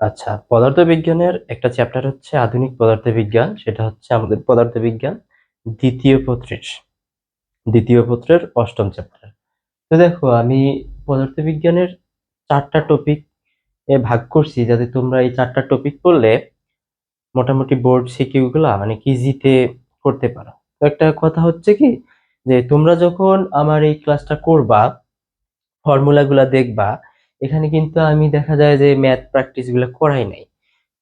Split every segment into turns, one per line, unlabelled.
আচ্ছা পদার্থবিজ্ঞানের একটা চ্যাপ্টার হচ্ছে আধুনিক পদার্থবিজ্ঞান, সেটা হচ্ছে আমাদের পদার্থবিজ্ঞান, দ্বিতীয় পত্রের দ্বিতীয় পত্রের অষ্টম চ্যাপ্টার তো দেখো, আমি পদার্থবিজ্ঞানের চারটা টপিক এ ভাগ করছি, যাতে তোমরা এই চারটা টপিক পড়লে মোটামুটি বোর্ড সিকিউ গুলা মানে ইজিতে করতে পারো। তো একটা কথা হচ্ছে কি, যে তোমরা যখন আমার এই ক্লাসটা করবা ফর্মুলাগুলা দেখবা এখানে কিন্তু আমি দেখা যায় যে ম্যাথ প্র্যাকটিসগুলো করাই নাই।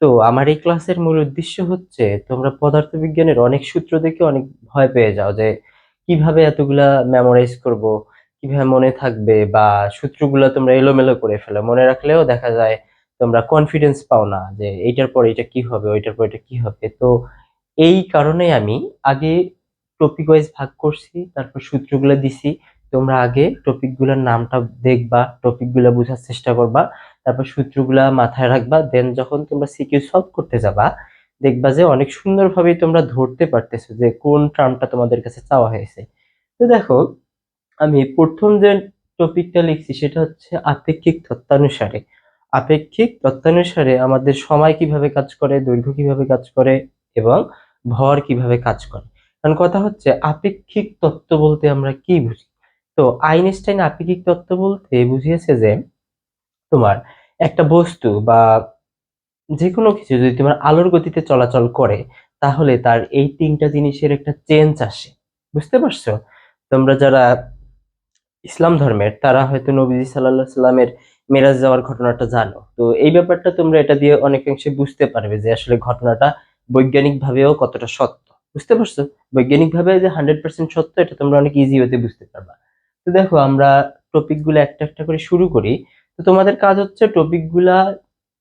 তো আমার এই ক্লাসের মূল উদ্দেশ্য হচ্ছে, তোমরা পদার্থবিজ্ঞানের অনেক সূত্র দেখে অনেক ভয় পেয়ে যাও যে, কীভাবে এতগুলা মেমোরাইজ করব, কীভাবে মনে থাকবে বা সূত্রগুলো তোমরা এলোমেলো করে ফেলো। মনে রাখলেও দেখা যায় তোমরা কনফিডেন্স পাও না যে, এইটার পর এটা কি হবে, ওইটার পর এটা কি হবে। তো এই কারণে আমি আগে টপিক ওয়াইজ ভাগ করছি, তারপর সূত্রগুলো দিছি তোমরা আগে টপিকগুলোর নামটা দেখবা টপিকগুলো বোঝার চেষ্টা করবা, তারপর সূত্রগুলা মাথায় রাখবা দেন যখন তোমরা সিকিউ সলভ করতে যাবা, দেখবা যে অনেক সুন্দরভাবে তোমরা ধরতে পারতেছো যে কোন টার্মটা তোমাদের কাছে চাওয়া হয়েছে। তো দেখো, আমি প্রথম যে টপিকটা লিখছি সেটা হচ্ছে আপেক্ষিক তত্ত্বানুসারে। আপেক্ষিক তত্ত্বানুসারে আমাদের সময় কীভাবে কাজ করে, দৈর্ঘ্য কীভাবে কাজ করে এবং ভর কীভাবে কাজ করে। কারণ কথা হচ্ছে, আপেক্ষিক তত্ত্ব বলতে আমরা কি বুঝি? তো আইনস্টাইন আপেক্ষিক তত্ত্ব বলতে বুঝিয়েছে যে তোমার একটা বস্তু বা যে কোনো কিছু যদি তোমার আলোর গতিতে চলাচল করে, তাহলে তার এই তিনটা জিনিসের একটা চেঞ্জ আসে। বুঝতে পারছ? তোমরা যারা ইসলাম ধর্মের, তারা হয়তো নবীজি সাল্লাল্লাহু সাল্লামের মেরাজ যাওয়ার ঘটনাটা জানো। তো এই ব্যাপারটা তোমরা এটা দিয়ে অনেকাংশে বুঝতে পারবে যে আসলে ঘটনাটা বৈজ্ঞানিকভাবেও কতটা সত্য। বুঝতে পারছ? বৈজ্ঞানিকভাবে যে হান্ড্রেড পার্সেন্ট সত্য, এটা তোমরা অনেক ইজি হতে বুঝতে পারবা। তো দেখো, আমরা টপিকগুলো একটা একটা করে শুরু করি। তো তোমাদের কাজ হচ্ছে টপিকগুলা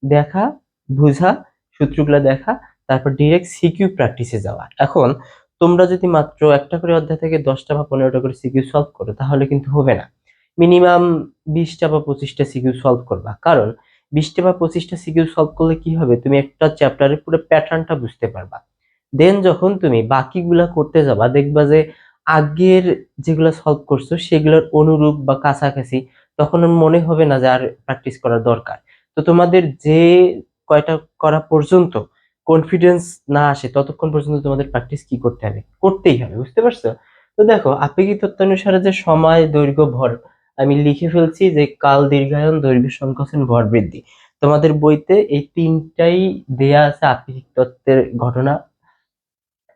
দেখা, বুঝা, সূত্রগুলা দেখা, তারপর ডিরেক্ট সিকিউ প্র্যাকটিসে যাওয়া। এখন, তোমরা যদি মাত্র একটা করে অধ্যায় থেকে দশটা বা পনেরোটা করে সিকিউ সলভ করো, তাহলে কিন্তু হবে না। মিনিমাম বিশটা বা পঁচিশটা সিকিউ সলভ করবা। কারণ, বিশটা বা পঁচিশটা সিকিউ সলভ করলে কি হবে? তুমি একটা চ্যাপ্টারের পুরো প্যাটার্নটা বুঝতে পারবা। দেন যখন তুমি বাকিগুলা করতে যাবা, দেখবা যে আগের যেগুলো সলভ করছ, সেগুলোর অনুরূপ বা কাছাকাছি তখন মনে হবে না যে আর প্র্যাকটিস করার দরকার। তো তোমাদের যে কয়টা করা পর্যন্ত কনফিডেন্স না আসে, ততক্ষণ পর্যন্ত তোমাদের প্র্যাকটিস কি করতে হবে? করতেই হবে, বুঝতে পারছ? তো দেখো, আপেক্ষিক তত্ত্বানুসারে যে সময়, দৈর্ঘ্য, ভর, আমি লিখে ফেলছি যে কাল, দীর্ঘায়ন, দৈর্ঘ্য, সংকোচন, ভর বৃদ্ধি। তোমাদের বইতে এই তিনটাই দেয়া আছে আপেক্ষিক তত্ত্বের ঘটনা।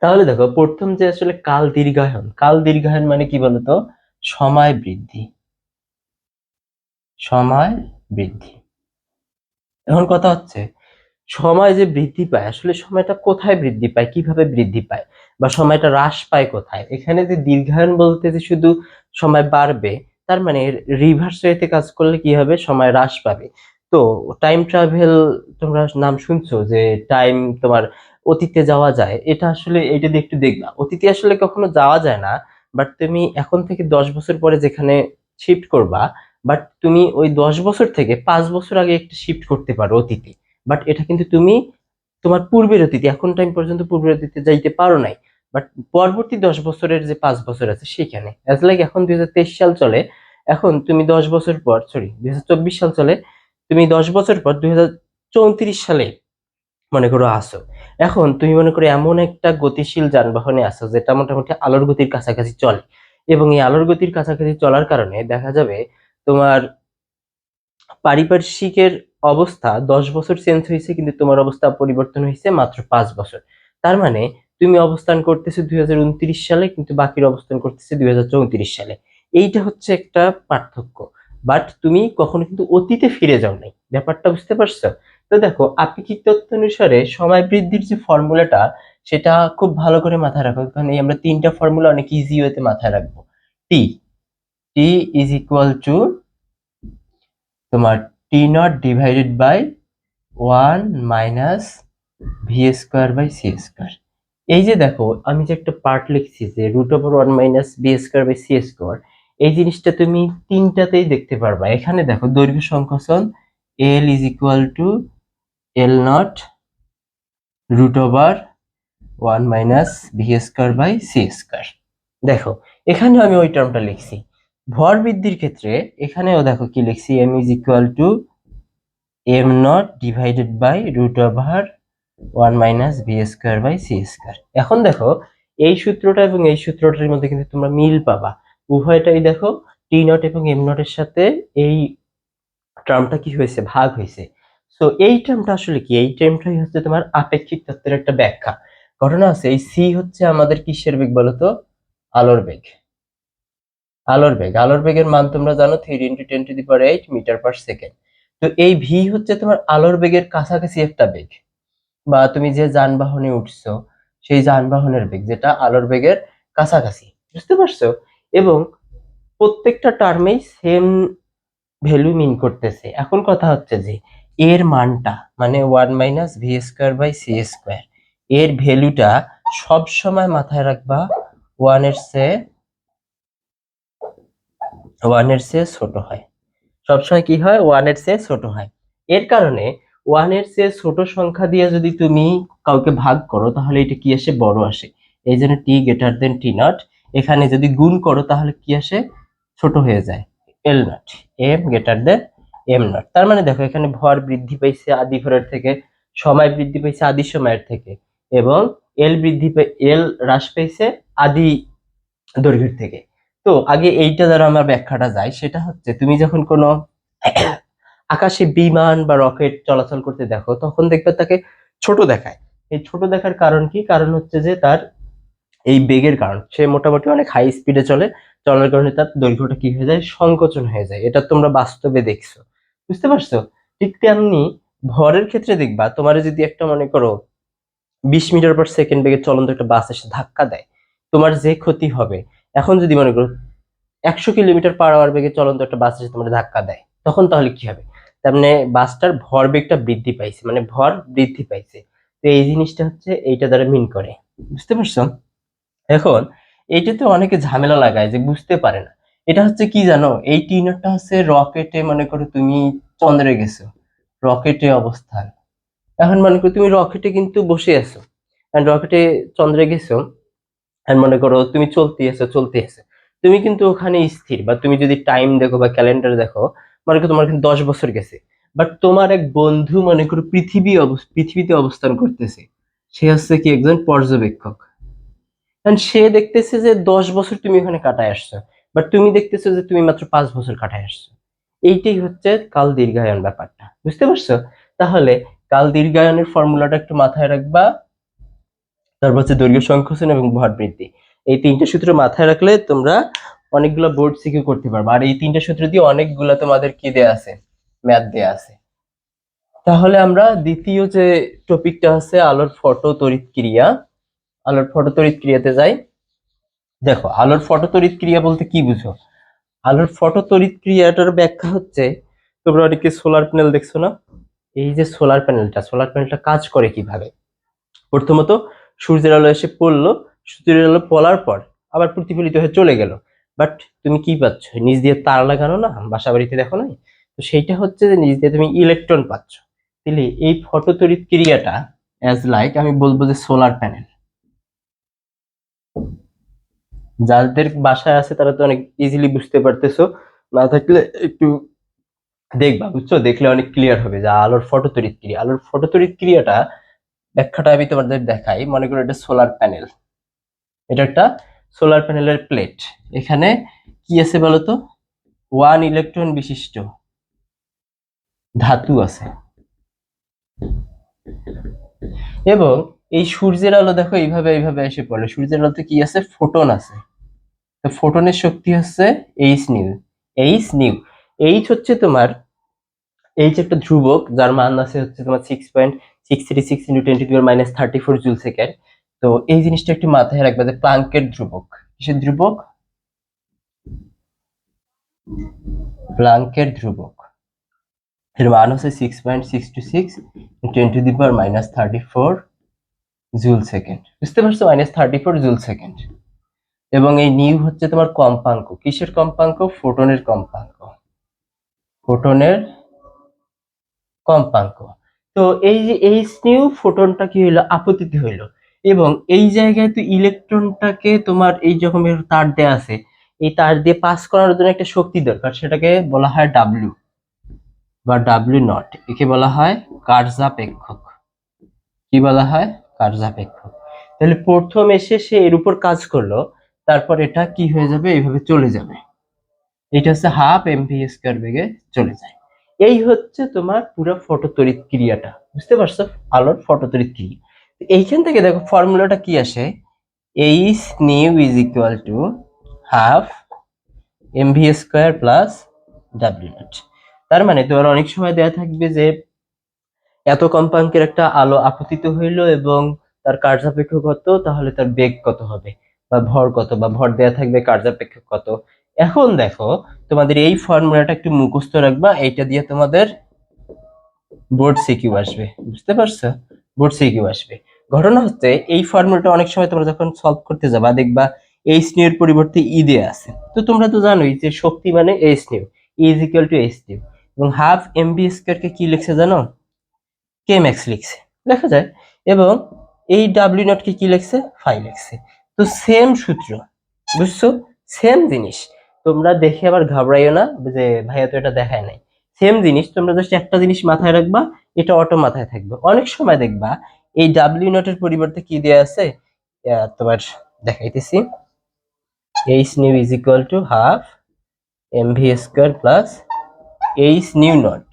তাহলে দেখো, প্রথম যে আসলে কাল দীর্ঘায়ন কাল দীর্ঘায়ন মানে কি বলতো? সময় বৃদ্ধি। সময় বৃদ্ধি। এখন কথা হচ্ছে, সময় যে বৃদ্ধি পায়, আসলে সময়টা কোথায় বৃদ্ধি পায়, কীভাবে বৃদ্ধি পায়, বা সময়টা হ্রাস পায় কোথায়? এখানে যে দীর্ঘায়ন বলতে যে শুধু সময় বাড়বে, তার মানে রিভার্স ওয়েতে কাজ করলে কি হবে? সময় হ্রাস পাবে। তো টাইম ট্রাভেল তোমরা নাম শুনছো যে টাইম তোমার অতীতে যাওয়া যায়, এটা আসলে, এটা দিয়ে একটু দেখবা। অতীতে আসলে কখনো যাওয়া যায় না বাট তুমি এখন থেকে দশ বছর পরে যেখানে শিফট করবা বাট তুমি ওই দশ বছর থেকে পাঁচ বছর আগে একটা শিফট করতে পারো অতীতে। বাট এটা কিন্তু তুমি তোমার পূর্বের অতীতে, এখন টাইম পর্যন্ত পূর্বের অতীতে যাইতে পারো নাই বাট পরবর্তী দশ বছরের যে পাঁচ বছর আছে সেখানে অ্যাজ লাইক এখন দুই হাজার তেইশ সাল চলে, এখন তুমি দশ বছর পর সরি দুই হাজার চব্বিশ সাল চলে তুমি দশ বছর পর দুই হাজার চৌত্রিশ সালে মনে করো আসো এখন তুমি মনে করো এমন একটা গতিশীল যানবাহনে আসো যেটা মোটামুটি আলোর গতির কাছাকাছি চলে। এবং এই আলোর গতির কাছাকাছি চলার কারণে দেখা যাবে তোমার পারিপার্শ্বিকের অবস্থা দশ বছর চেঞ্জ হয়েছে কিন্তু তোমার অবস্থা পরিবর্তন হয়েছে মাত্র পাঁচ বছর। তার মানে তুমি অবস্থান করতেছো দুই হাজার উনত্রিশ সালে কিন্তু বাকির অবস্থান করতেছে দুই হাজার চৌত্রিশ সালে। এইটা হচ্ছে একটা পার্থক্য। বাট তুমি কখনো কিন্তু অতীতে ফিরে যাও নাই ব্যাপারটা বুঝতে পারছ? তো দেখো আপেক্ষিক তত্ত্ব অনুসারে সময় বৃদ্ধির যে ফর্মুলাটা, সেটা খুব ভালো করে মাথায় রাখো। কারণ এই আমরা তিনটা ফর্মুলা অনেক ইজি ওয়েতে মাথায় রাখব। T T is equal to তোমার T not divided by one minus V square by C square এই যে দেখো, আমি যে একটা পার্ট লিখছি যে root over one minus B square by C square এই জিনিসটা তুমি তিনটাতেই দেখতে পারবা। এখানে দেখো, দৈর্ঘ্য সংকোচন L is equal to L not root over one minus V square by C square দেখো এখানেও আমি ওই টার্মটা লিখছি। ভর বৃদ্ধির ক্ষেত্রে এখানেও দেখো কি লিখছি M is equal to M not divided by root over one minus B square by C square এখন দেখো, এই সূত্রটা এবং এই সূত্রটার মধ্যে কিন্তু তোমরা মিল পাবা। উভয়টাই দেখো টি নট এবং এম নটের সাথে এই টার্মটা কি হয়েছে? ভাগ হয়েছে। সো এই টার্মটা আসলে কি? এই টার্মটাই হচ্ছে তোমার আপেক্ষিক তত্ত্বের একটা ব্যাখ্যা। ঘটনা আছে, এই সি হচ্ছে আমাদের কিসের বেগ বলতো? আলোর বেগ। আলোর বেগ। আলোর বেগের মান তোমরা জানো three into ten to the power eight metre per second তো এই ভি হচ্ছে তোমার আলোর বেগের কাছাকাছি একটা বেগ। বা তুমি যে যানবাহনে উঠছো, সেই যানবাহনের বেগ যেটা আলোর বেগের কাছাকাছি। বুঝতে পারছ? এবং প্রত্যেকটা টার্মেই সেম ভ্যালু মিন করতেছে। এখন কথা হচ্ছে যে, এর মানটা মানে one minus V square by C square এর ভ্যালুটা সব সময় মাথায় রাখবা ওয়ানের চেয়ে ওয়ানের সে ছোট হয়। সবসময় কি হয়? ওয়ানের সে ছোট হয়। এর কারণে ওয়ানের সে ছোট সংখ্যা দিয়ে যদি তুমি কাউকে ভাগ করো, তাহলে এটা কি আসে? বড় আসে। এই জন্য টি গ্রেটার দেন টি নট এখানে যদি গুণ করো, তাহলে কি আসে? ছোট হয়ে যায়। L not M greater than M not তার মানে দেখো, এখানে ভর বৃদ্ধি পাইছে আদি ভরের থেকে, সময় বৃদ্ধি পাইছে আদি সময়ের থেকে, এবং এল বৃদ্ধি এল হ্রাস পাইছে আদি দৈর্ঘ্যের থেকে। তো আগে এইটা দ্বারা আমার ব্যাখ্যাটা যায়। সেটা হচ্ছে, তুমি যখন কোনো আকাশে বিমান বা রকেট চলাচল করতে দেখো, তখন দেখবে তাকে ছোট দেখায়। এই ছোট দেখার কারণ কি? কারণ হচ্ছে যে তার এই বেগের কারণ। সে মোটামুটি অনেক হাই স্পিডে চলে। চলার কারণে তার দৈর্ঘ্যটা কি হয়ে যায়? সংকোচন হয়ে যায়। এটা তোমরা বাস্তবে দেখছ। বুঝতে পারছ? ঠিক তেমনি ভরের ক্ষেত্রে দেখবা, তোমার যদি একটা মনে করো বিশ মিটার পার সেকেন্ড বেগে চলন্ত একটা বাস এসে ধাক্কা দেয়, তোমার যে ক্ষতি হবে। এখন যদি মনে করো একশো কিলোমিটার পার আওয়ার বেগে চলন্ত একটা বাস এসে তোমার ধাক্কা দেয়, তখন তাহলে কি হবে? তার মানে বাসটার ভর বেগটা বৃদ্ধি পাইছে মানে ভর বৃদ্ধি পাইছে। তো এই জিনিসটা হচ্ছে এইটা দ্বারা মিন করে। বুঝতে পারছ? এখন এইটাতে অনেকে ঝামেলা লাগায় যে বুঝতে পারে না। এটা হচ্ছে কি জানো? এই টিনারটা হচ্ছে রকেটে মনে করো তুমি চন্দ্রে গেছো রকেটে অবস্থান। এখন মনে করো তুমি রকেটে কিন্তু বসে আছো। রকেটে চন্দ্রে গেছো মনে করো তুমি চলতে আছো চলতে আছো। তুমি কিন্তু ওখানে স্থির, বা তুমি যদি টাইম দেখো বা ক্যালেন্ডার দেখো, মনে করো তোমার কিন্তু দশ বছর গেছে। বাট তোমার এক বন্ধু মনে করো পৃথিবী পৃথিবীতে অবস্থান করতেছে। সে হচ্ছে কি একজন পর্যবেক্ষক। কারণ সে দেখতেছে যে দশ বছর তুমি ওখানে কাটায় আসছো বাট তুমি দেখতেছো যে তুমি মাত্র পাঁচ বছর কাটায় আসছো। এইটাই হচ্ছে কাল দীর্ঘায়ন ব্যাপারটা, বুঝতে পারছ? তাহলে কাল দীর্ঘায়নের ফর্মুলাটা একটু মাথায় রাখবা। তারপর হচ্ছে দৈর্ঘ্য সংকোচন এবং ভর বৃদ্ধি। এই তিনটে সূত্র মাথায় রাখলে তোমরা অনেকগুলো বোর্ড সিকিউ করতে পারবে। আর এই তিনটে সূত্র দিয়ে অনেকগুলো তোমাদের কি দেয়া আছে? ম্যাথ দেয়া আছে। তাহলে আমরা দ্বিতীয় যে টপিকটা আছে, আলোর ফটো তড়িৎ ক্রিয়া আলোর ফটো তড়িৎ ক্রিয়াতে যাই। দেখো, আলোর ফটো তড়িৎ ক্রিয়া বলতে কি বুঝো? আলোর ফটো তড়িৎ ক্রিয়াটার ব্যাখ্যা হচ্ছে, তোমরা অনেকে সোলার প্যানেল দেখছ না? এই যে সোলার প্যানেলটা সোলার প্যানেলটা কাজ করে কীভাবে? প্রথমত, সূর্যের আলো এসে পড়ল, সূর্যের আলো পড়ার পর আবার প্রতিফলিত হয়ে চলে গেল। বাট তুমি কি পাচ্ছ? নিচ দিয়ে তার লাগানো না? বাসা বাড়িতে দেখো নাই? তো সেইটা হচ্ছে যে নিজ দিয়ে তুমি ইলেকট্রন পাচ্ছ। তাহলে এই ফটো তড়িৎ ক্রিয়াটা অ্যাজ লাইক আমি বলব যে সোলার প্যানেল যাদের বাসায় আছে তারা তো অনেক ইজিলি বুঝতে পারতেছো। না থাকলে একটু দেখবা, বুঝছ? দেখলে অনেক ক্লিয়ার হবে যে আলোর ফটো তড়িৎ ক্রিয়া আলোর ফটো তড়িৎ ক্রিয়াটা ব্যাখ্যাটা আমি তোমাদের দেখাই। মনে করো এটা সোলার প্যানেল এটা একটা সোলার প্যানেলের প্লেট এখানে কি আছে বলতো? ওয়ান ইলেকট্রন বিশিষ্ট ধাতু আছে। এবং এই সূর্যের আলো দেখো, এইভাবে এইভাবে এসে পড়লে। সূর্যের আলোতে কি আছে? ফোটন আছে। তো ফোটনের শক্তি হচ্ছে H nu H nu H হচ্ছে তোমার এইচ একটা ধ্রুবক, যার মান আছে হচ্ছে তোমার six point six three six into ten to minus thirty four joule second তো এই জিনিসটা একটু মাথায় রাখবে যে প্লাঙ্কের ধ্রুবক। কিসের ধ্রুবক? প্লাঙ্কের ধ্রুবক। এর মান হচ্ছে six point six two six twenty the power minus thirty four joule second. বুঝতে পারছ? Minus thirty four joule second. এবং এই নিউ হচ্ছে তোমার কম্পাঙ্ক। কিসের কম্পাঙ্ক? ফোটনের কম্পাঙ্ক। ফোটনের কম্পাঙ্ক। তো এই যে এইচ নিউ ফোটনটা কি হইল? আপতিত হইল। এবং এই জায়গায় তো ইলেকট্রনটাকে তোমার এই যখন তার দেয়া আছে, এই তার দিয়ে পাস করার জন্য একটা শক্তি দরকার। সেটাকে বলা হয় ডাব্লিউ বা ডাব্লিউ নট একে বলা হয় কার্যাপেক্ষক কি বলা হয়? কার্যাপেক্ষক। তাহলে প্রথম এসে সে এর উপর কাজ করল, তারপর এটা কি হয়ে যাবে? এইভাবে চলে যাবে। এটা হচ্ছে হাফ এমভি স্কোয়ার বেগে চলে যায়। এই হচ্ছে তোমার পুরো ফটো তড়িৎ ক্রিয়াটা। বুঝতে পারছ? আলোর ফটো তড়িৎ ক্রিয়া। এইখান থেকে দেখো ফর্মুলাটা কি আসে? H nu is equal to half M V square plus W not তার মানে তোমার অনেক সময় দেওয়া থাকবে যে এত কম্পাঙ্কের একটা আলো আপতিত হইল এবং তার কার্যাপেক্ষ কত, তাহলে তার বেগ কত হবে? বা ভর কত? বা ভর দেয়া থাকবে কার্যাপেক্ষ কত? এখন দেখো, তোমাদের এই ফর্মুলাটা একটু মুখস্থ রাখবা, এইটা দিয়ে তোমাদের বোর্ড সিকিউ আসবে। বুঝতে পারছ? বোর্ড সিকিউ আসবে। ঘটনা হচ্ছে, এই ফর্মুলাটা অনেক সময় তোমরা যখন সলভ করতে যাবা, দেখবা এইচ নিউ এর পরিবর্তে ই দেয়া আছে। তো তোমরা তো জানোই যে শক্তি মানে H nu is equal to H nu এবং হাফ এম বি স্কোয়ারকে কি লিখছে জানো? কে ম্যাক্স লিখছে লেখা যায়। এবং এই ডাব্লিউ নটকে কি লিখছে? ফাই লিখছে। তো সেম সূত্র, বুঝছ? সেম জিনিস। তোমরা দেখে আবার ঘাবড়াইও না যে ভাইয়া তো এটা দেখায় নাই। সেম জিনিস, তোমরা জাস্ট একটা জিনিস মাথায় রাখবা, এটা অটো মাথায় থাকবে। অনেক সময় দেখবা, এই ডাব্লিউ নটের পরিবর্তে কি দেয়া আছে? তোমার দেখাইতেছি। H nu is equal to half M V square plus H nu not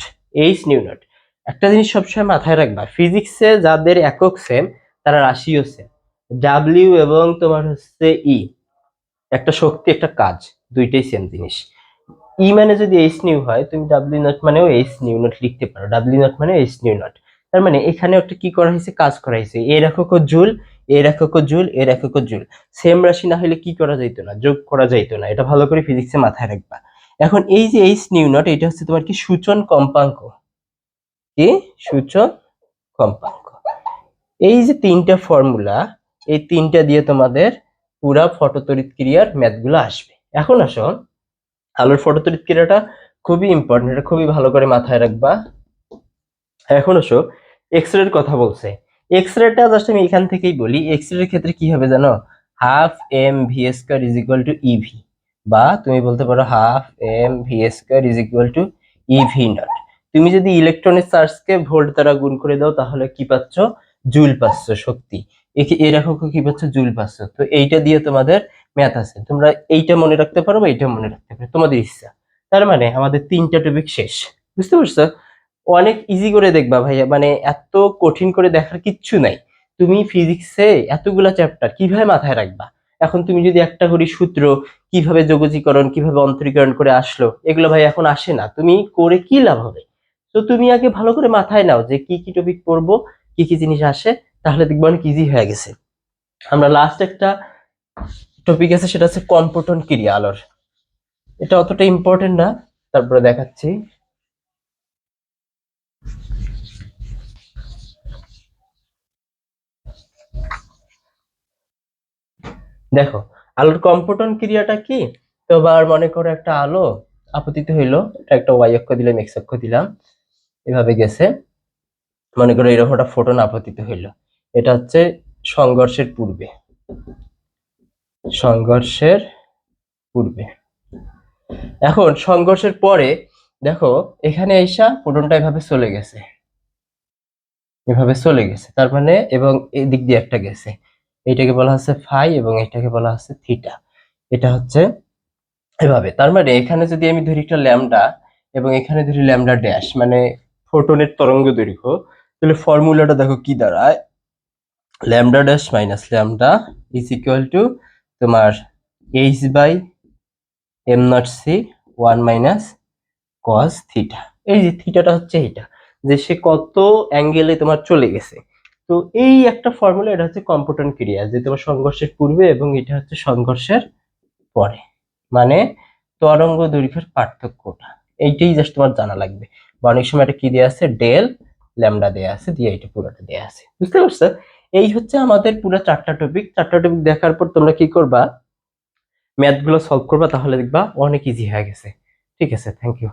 H nu not একটা জিনিস সবসময় মাথায় রাখবা ফিজিক্সে যাদের একক সেম তারা রাশিও সেম ডাব্লিউ এবং তোমার হচ্ছে ই একটা শক্তি, একটা কাজ, দুইটাই সেম জিনিস। ই মানে যদি এইচ নিউ হয়, তুমি ডাব্লিউ নট মানেও এইচ নিউ নট লিখতে পারো ডাব্লিউ নট মানে এইচ নিউ নট তার মানে এখানে একটা কি করা হয়েছে? কাজ করা হয়েছে। এর একক জুল, এর একক জুল, এর একক জুল। সেম রাশি না হলে কি করা যাইতো না, যোগ করা যাইতো না। এটা ভালো করে ফিজিক্সে মাথায় রাখবা। এখন এই যে এইচ নিউ নট এটা হচ্ছে তোমার কি সূচন কম্পাঙ্ক। কি? সূচক কম্পাঙ্ক। এই যে তিনটা ফর্মুলা এই তিনটা দিয়ে তোমাদের পুরা ফটোতড়িৎ ক্রিয়ার ম্যাথগুলো আসবে। এখন আসো আলোর ফটোতড়িৎ ক্রিয়াটা খুবই ইম্পর্টেন্ট এটা খুবই ভালো করে মাথায় রাখবা। এখন আসো এক্স রের কথা বলছে। এক্স রেটা জাস্ট আমি এখান থেকেই বলি এক্স রের ক্ষেত্রে কি হবে জানো? Half M V square is equal to E V বা তুমি বলতে পারো half M V square is equal to E V not তুমি যদি ইলেকট্রনের চার্জকে ভোল্ট দ্বারা গুণ করে দাও, তাহলে কি পাচ্ছ? জুল পাচ্ছ শক্তি এরকম কি পাচ্ছ? জুল পাচ্ছ। তো এইটা দিয়ে তোমাদের ম্যাথ আছে। তোমরা এইটা মনে রাখতে পারো বা এইটা মনে রাখতে পারো। তোমাদের ইচ্ছা। তার মানে আমাদের তিনটা টপিক শেষ। বুঝতে পারছ? অনেক ইজি করে দেখবা ভাইয়া। মানে এত কঠিন করে দেখার কিচ্ছু নাই। তুমি ফিজিক্সে এতগুলা চ্যাপ্টার কীভাবে মাথায় রাখবা? এখন তুমি যদি একটা করি সূত্র কীভাবে যোগজীকরণ, কীভাবে অন্তরীকরণ করে আসলো, এগুলো ভাই এখন আসে না। তুমি করে কি লাভ হবে? তো তুমি আগে ভালো করে মাথায় নাও যে কি কি টপিক পড়ব, কি কি জিনিস আসে, তাহলে দেখব অনেক ইজি হয়ে গেছে। আমরা লাস্ট একটা টপিক আছে, সেটা হচ্ছে কম্পটন ক্রিয়া আলোর। এটা অতটা ইম্পর্টেন্ট না, তারপরে দেখাচ্ছি। দেখো, আলোর কম্পটন ক্রিয়াটা কি? তো আবার মনে করো একটা আলো, আপতিত হইল একটা ওয়াই অক্ষ দিলাম এক্স অক্ষ দিলাম। এভাবে গেছে। মনে করো এরকম একটা ফোটন আপতিত হইল। এটা হচ্ছে সংঘর্ষের পূর্বে। সংঘর্ষের পূর্বে। এখন সংঘর্ষের পরে দেখো, এখানে এসা ফোটনটা এভাবে চলে গেছে। এভাবে চলে গেছে। তার মানে এবং এই দিক দিয়ে একটা গেছে। এটাকে বলা হচ্ছে ফাই এবং এটাকে বলা হচ্ছে থিটা এটা হচ্ছে এভাবে। তার মানে এখানে যদি আমি ধরি একটা ল্যামডা এবং এখানে ধরি ল্যামডা ড্যাশ মানে ফোটনের তরঙ্গ দৈর্ঘ্য। তাহলে ফর্মুলাটা দেখো কি দাঁড়ায়? Lambda dash minus lambda is equal to তোমার H by M not C one minus cos theta এই যে থিটাটা হচ্ছে এইটা যে সে কত অ্যাঙ্গেলে তোমার চলে গেছে। তো এই একটা ফর্মুলা এটা হচ্ছে কম্পোটন ক্রিয়া, যে তোমার সংঘর্ষের পূর্বে এবং এটা হচ্ছে সংঘর্ষের পরে। মানে তরঙ্গ দৈর্ঘ্যের পার্থক্যটা। এইটাই জাস্ট তোমার জানা লাগবে। বা অনেক সময় এটা কি দেওয়া আছে? ডেল ল্যামডা দেয়া আছে, দিয়ে এটা পুরোটা দেয়া আছে। বুঝতে পারছ? এই হচ্ছে আমাদের পুরো চারটা টপিক চারটা টপিক দেখার পর তোমরা কি করবা? ম্যাথগুলো সলভ করবা, তাহলে দেখবা অনেক ইজি হয়ে গেছে। ঠিক আছে থ্যাংক ইউ